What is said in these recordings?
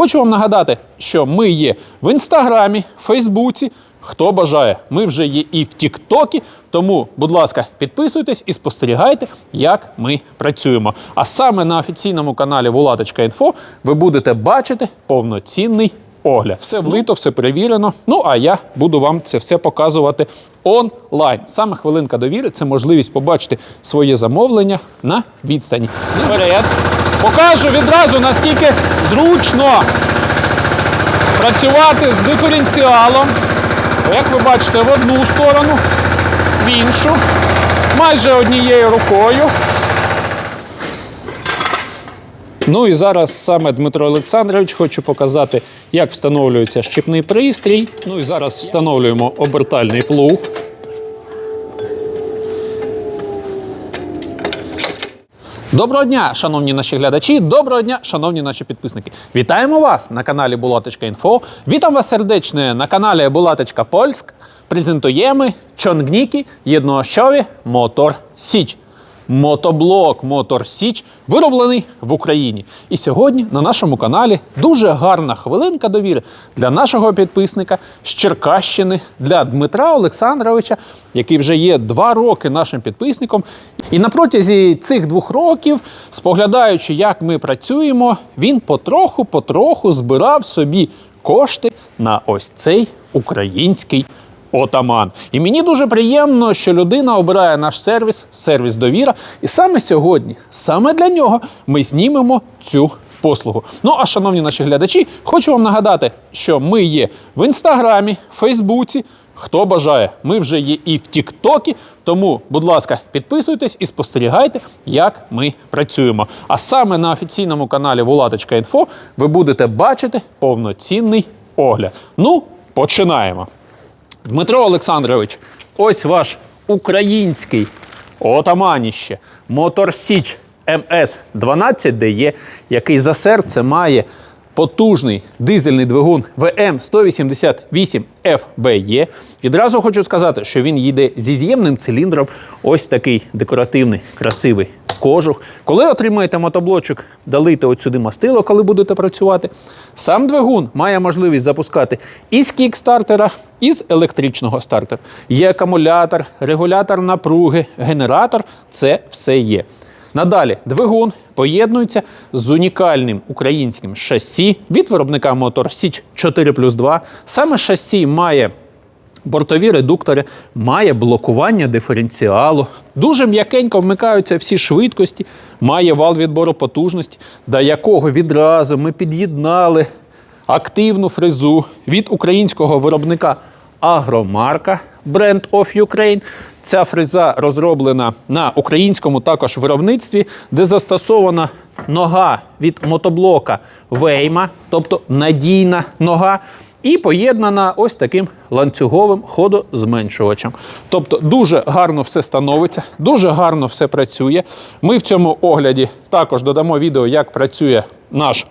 Хочу вам нагадати, що ми є в інстаграмі, Фейсбуці. Хто бажає, ми вже є і в Тіктокі. Тому, будь ласка, підписуйтесь і спостерігайте, як ми працюємо. А саме на офіційному каналі Вулаточка.Інфо ви будете бачити повноцінний огляд. Все влито, все перевірено. Ну а я буду вам це все показувати онлайн. Саме хвилинка довіри це можливість побачити своє замовлення на відстані. Вперед. Покажу відразу, наскільки зручно працювати з диференціалом. Як ви бачите, в одну сторону, в іншу, майже однією рукою. Ну і зараз саме Дмитро Олександрович хочу показати, як встановлюється щепний пристрій. Ну і зараз встановлюємо обертальний плуг. Доброго дня, шановні наші глядачі. Доброго дня, шановні наші підписники. Вітаємо вас на каналі Булаточка.Інфо. Вітам вас сердечно на каналі Булаточка Польськ. Презентуємо чонгніки єдноощові Мотор Січ. Мотоблок Мотор Січ вироблений в Україні. І сьогодні на нашому каналі дуже гарна хвилинка довіри для нашого підписника з Черкащини, для Дмитра Олександровича, який вже є два роки нашим підписником. І на протязі цих двох років, споглядаючи, як ми працюємо, він потроху-потроху збирав собі кошти на ось цей український Отаман. І мені дуже приємно, що людина обирає наш сервіс, сервіс довіра. І саме сьогодні, саме для нього, ми знімемо цю послугу. Ну а шановні наші глядачі, хочу вам нагадати, що ми є в інстаграмі, Фейсбуці. Хто бажає, ми вже є і в Тіктокі. Тому, будь ласка, підписуйтесь і спостерігайте, як ми працюємо. А саме на офіційному каналі Вулаточка.Інфо ви будете бачити повноцінний огляд. Ну, починаємо. Дмитро Олександрович, ось ваш український отаманіще Мотор Січ МС 12 де який за серце має потужний дизельний двигун ВМ 188 FBE. Відразу хочу сказати, що він їде зі з'ємним циліндром. Ось такий декоративний, красивий кожух. Коли отримаєте мотоблочок, далите от сюди мастило, коли будете працювати. Сам двигун має можливість запускати і з кікстартера, і з електричного стартера. Є акумулятор, регулятор напруги, генератор це все є. Надалі двигун поєднується з унікальним українським шасі від виробника Мотор Січ 4 плюс 2. Саме шасі має бортові редуктори, має блокування диференціалу. Дуже м'якенько вмикаються всі швидкості, має вал відбору потужності, до якого відразу ми під'єднали активну фрезу від українського виробника Агромарка Brand of Ukraine. Ця фреза розроблена на українському також виробництві, де застосована нога від мотоблока Вейма, тобто надійна нога, і поєднана ось таким ланцюговим ходозменшувачем. Тобто дуже гарно все становиться, дуже гарно все працює. Ми в цьому огляді також додамо відео, як працює наш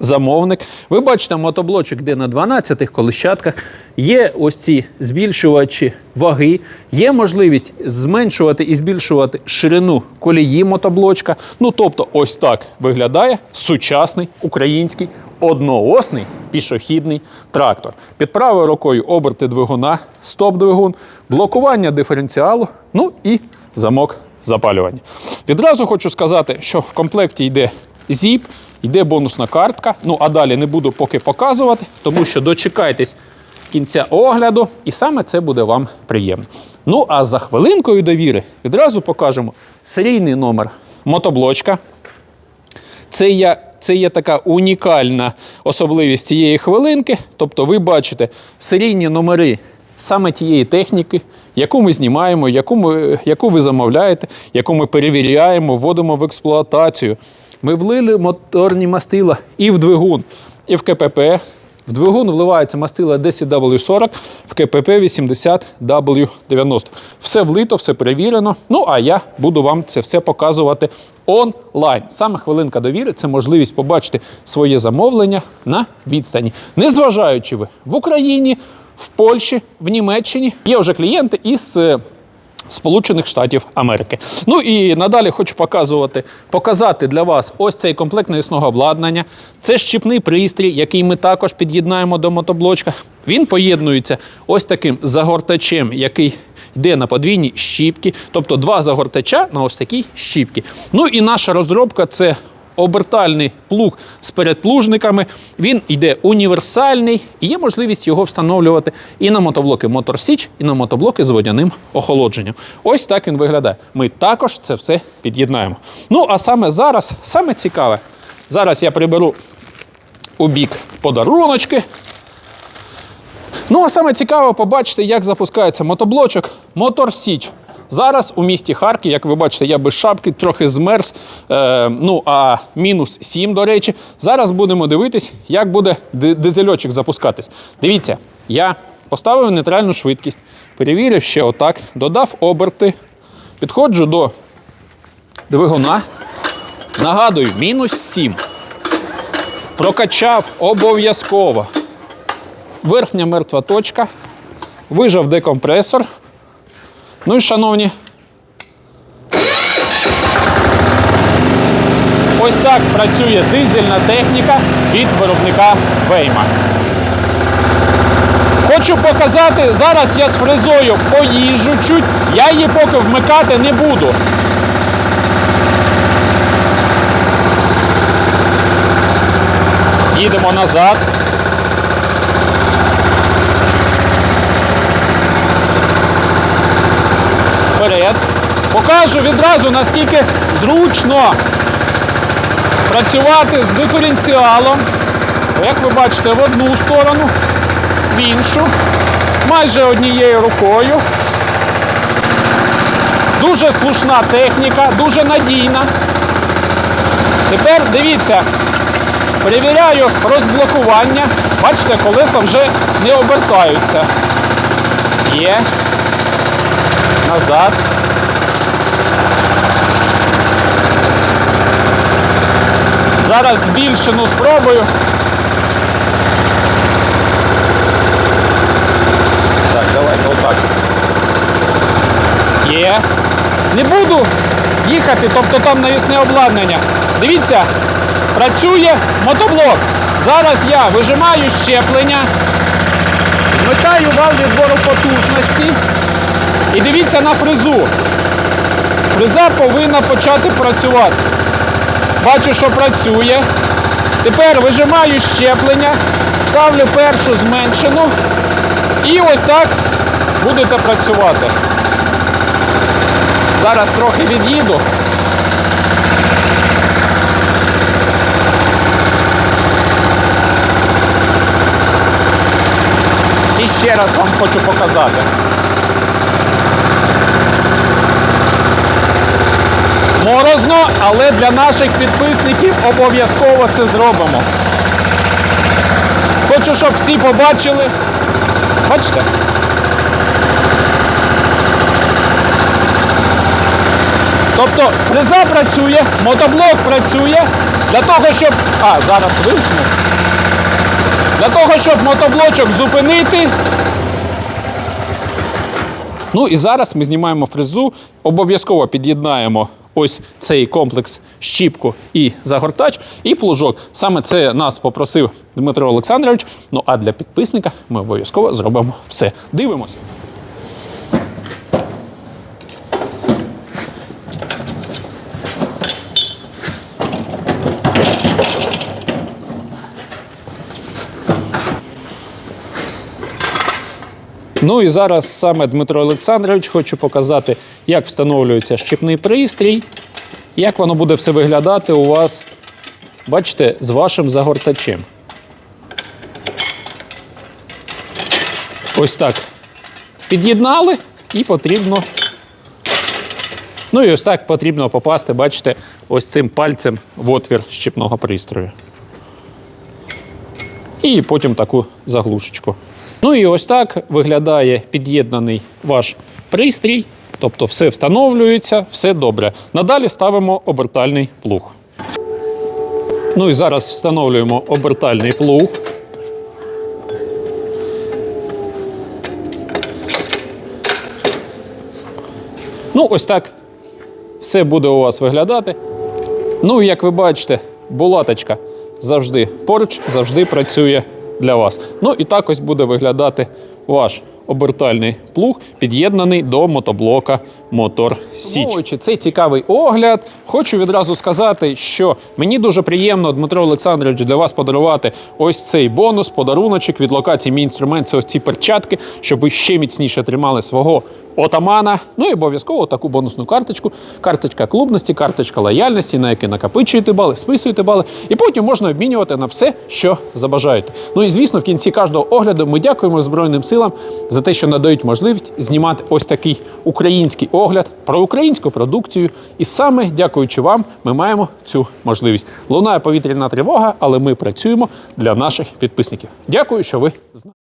замовник. Ви бачите, мотоблочок, де на 12 колищатках є ось ці збільшувачі ваги, є можливість зменшувати і збільшувати ширину колії мотоблочка. Ну тобто, ось так виглядає сучасний український одноосний пішохідний трактор. Під правою рукою оберти двигуна, стоп-двигун, блокування диференціалу, ну і замок запалювання. Відразу хочу сказати, що в комплекті йде зіп, йде бонусна картка. Ну а далі не буду поки показувати, тому що дочекайтесь кінця огляду, і саме це буде вам приємно. Ну а за хвилинкою довіри відразу покажемо серійний номер мотоблочка. Це є, це є така унікальна особливість цієї хвилинки. Тобто, ви бачите серійні номери саме тієї техніки, яку ми знімаємо, яку, ми, яку ви замовляєте, яку ми перевіряємо, вводимо в експлуатацію. Ми влили моторні мастила і в двигун, і в КПП. В двигун вливається мастила 10W40, в КПП 80W90. Все влито, все перевірено. Ну а я буду вам це все показувати онлайн. Саме хвилинка довіри це можливість побачити своє замовлення на відстані. Незважаючи ви в Україні, в Польщі, в Німеччині є вже клієнти із е, Сполучених Штатів Америки. Ну і надалі хочу показувати, показати для вас ось цей комплект навісного обладнання. Це щіпний пристрій, який ми також під'єднаємо до мотоблочка. Він поєднується ось таким загортачем, який йде на подвійні щіпки, тобто два загортача на ось такій щіпки. Ну і наша розробка це обертальний плуг з передплужниками. Він йде універсальний і є можливість його встановлювати і на мотоблоки Моторсіч, і на мотоблоки з водяним охолодженням. Ось так він виглядає. Ми також це все під'єднаємо. Ну а саме зараз, саме цікаве, зараз я приберу у бік подаруночки. Ну, а саме цікаво побачити, як запускається мотоблочок Мотор Січ. Зараз у місті Харків, як ви бачите, я без шапки, трохи змерз. Е, ну, а мінус 7, до речі. Зараз будемо дивитись, як буде дизельочок запускатись. Дивіться, я поставив нейтральну швидкість, перевірив ще отак, додав оберти, підходжу до двигуна. Нагадую, мінус 7. Прокачав обов'язково верхня мертва точка, вижав декомпресор. Ну і шановні. Ось так працює дизельна техніка від виробника Вейма. Хочу показати, зараз я з фрезою поїжджу чуть, я її поки вмикати не буду. Їдемо назад. Вперед. Покажу відразу, наскільки зручно працювати з диференціалом. Як ви бачите, в одну сторону, в іншу, майже однією рукою. Дуже слушна техніка, дуже надійна. Тепер дивіться, перевіряю розблокування. Бачите, колеса вже не обертаються. Є назад. Зараз збільшену спробую. Так, давайте отак. Є. Не буду їхати, тобто там навісне обладнання. Дивіться, працює мотоблок. Зараз я вижимаю щеплення, вмикаю вал відбору потужності. І дивіться на фрезу. Фреза повинна почати працювати. Бачу, що працює. Тепер вижимаю щеплення, ставлю першу зменшену. І ось так будете працювати. Зараз трохи від'їду. І ще раз вам хочу показати. Морозно, але для наших підписників обов'язково це зробимо. Хочу, щоб всі побачили. Бачите? Тобто фреза працює, мотоблок працює для того, щоб. А, зараз вимкну. Для того, щоб мотоблочок зупинити. Ну і зараз ми знімаємо фрезу, обов'язково під'єднаємо ось цей комплекс щіпку і загортач, і плужок. Саме це нас попросив Дмитро Олександрович. Ну а для підписника ми обов'язково зробимо все. Дивимось. Ну і зараз саме Дмитро Олександрович хочу показати, як встановлюється щепний пристрій, як воно буде все виглядати у вас, бачите, з вашим загортачем. Ось так. Під'єднали і потрібно. Ну і ось так потрібно попасти, бачите, ось цим пальцем в отвір щепного пристрою. І потім таку заглушечку. Ну і ось так виглядає під'єднаний ваш пристрій. Тобто все встановлюється, все добре. Надалі ставимо обертальний плуг. Ну і зараз встановлюємо обертальний плуг. Ну, ось так все буде у вас виглядати. Ну, як ви бачите, булаточка завжди поруч, завжди працює для вас. Ну і так ось буде виглядати ваш обертальний плуг, під'єднаний до мотоблока Мотор Січ. Підсумовуючи цей цікавий огляд, хочу відразу сказати, що мені дуже приємно, Дмитро Олександрович, для вас подарувати ось цей бонус, подаруночок від локації Мій інструмент. Це ось ці перчатки, щоб ви ще міцніше тримали свого отамана. Ну і обов'язково таку бонусну карточку. Карточка клубності, карточка лояльності, на яку накопичуєте бали, списуєте бали, і потім можна обмінювати на все, що забажаєте. Ну і звісно, в кінці кожного огляду ми дякуємо Збройним силам за те, що надають можливість знімати ось такий український огляд про українську продукцію. І саме дякуючи вам, ми маємо цю можливість. Лунає повітряна тривога, але ми працюємо для наших підписників. Дякую, що ви з нами.